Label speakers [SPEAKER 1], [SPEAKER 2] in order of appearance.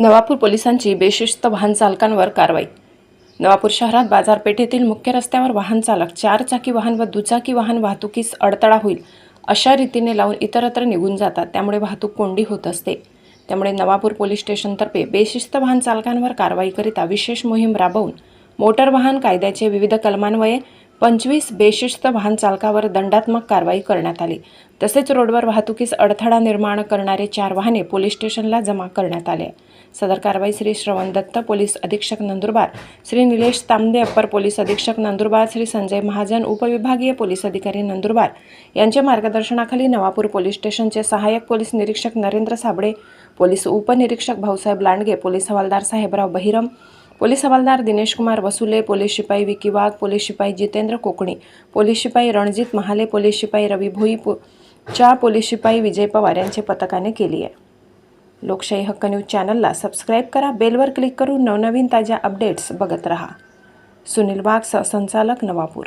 [SPEAKER 1] नवापूर पोलिसांची बेशिस्त वाहन चालकांवर कारवाई. नवापूर शहरात बाजारपेठेतील मुख्य रस्त्यावर वाहन चालक चार चाकी वाहन व दुचाकी वाहन वाहतुकीस अडथळा होईल अशा रीतीने लावून इतरत्र निघून जातात. त्यामुळे वाहतूक कोंडी होत असते. त्यामुळे नवापूर पोलीस स्टेशनतर्फे बेशिस्त वाहन चालकांवर कारवाईकरिता विशेष मोहीम राबवून मोटर वाहन कायद्याचे विविध कलमान्वये पंचवीस बेशिस्त वाहन चालकावर दंडात्मक कारवाई करण्यात आली. तसेच रोडवर वाहतुकीस अडथळा निर्माण करणारे चार वाहने पोलीस स्टेशनला जमा करण्यात आले. सदर कारवाई श्री श्रवण दत्त पोलीस अधीक्षक नंदुरबार श्री निलेश तांबे अप्पर पोलीस अधीक्षक नंदुरबार श्री संजय महाजन उपविभागीय पोलीस अधिकारी नंदुरबार यांच्या मार्गदर्शनाखाली नवापूर पोलीस स्टेशनचे सहाय्यक पोलीस निरीक्षक नरेंद्र साबळे पोलीस उपनिरीक्षक भाऊसाहेब लांडगे पोलीस हवालदार साहेबराव बहिरम पोलीस हवालदार दिनेश कुमार वसुले पोलीस शिपाई विकी वाघ पोलीस शिपाई जितेंद्र कोकणी पोलीस शिपाई रणजित महाले पोलीस शिपाई रवी भोई पो च्या पोलीस शिपाई विजय पवार यांचे पथकाने केली आहे. लोकशाही हक्क न्यूज चॅनलला सबस्क्राईब करा बेलवर क्लिक करून नवनवीन ताज्या अपडेट्स बघत रहा. सुनील वाघ सहसंचालक नवापूर